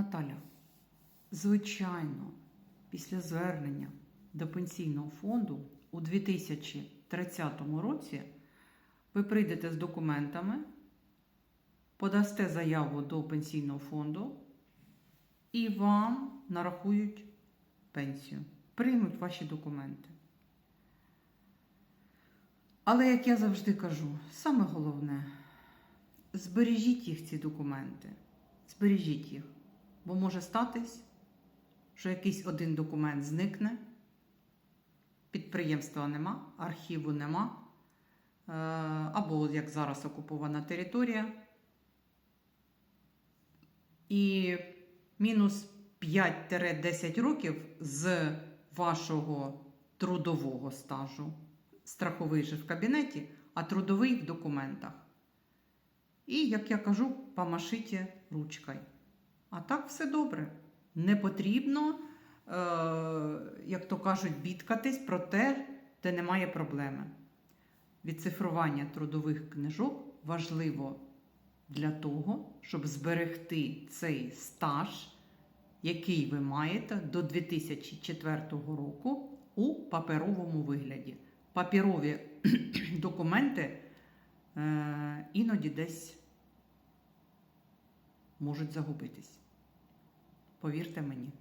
Наталя, звичайно, після звернення до пенсійного фонду у 2030 році ви прийдете з документами, подасте заяву до пенсійного фонду і вам нарахують пенсію, приймуть ваші документи. Але, як я завжди кажу, саме головне збережіть їх ці документи. Збережіть їх. Бо може статись, що якийсь один документ зникне, підприємства нема, архіву нема, е, або як зараз окупована територія. І мінус 5-10 років з вашого трудового стажу. Страховий же в кабінеті, а трудовий в документах. І, як я кажу, помашите ручкою. А так все добре. Не потрібно, е, як то кажуть, бідкатись про те, де немає проблеми. Відцифрування трудових книжок важливо для того, щоб зберегти цей стаж, який ви маєте до 2004 року у паперовому вигляді. Паперові документи е, іноді десь можуть загубитись. Повірте мені.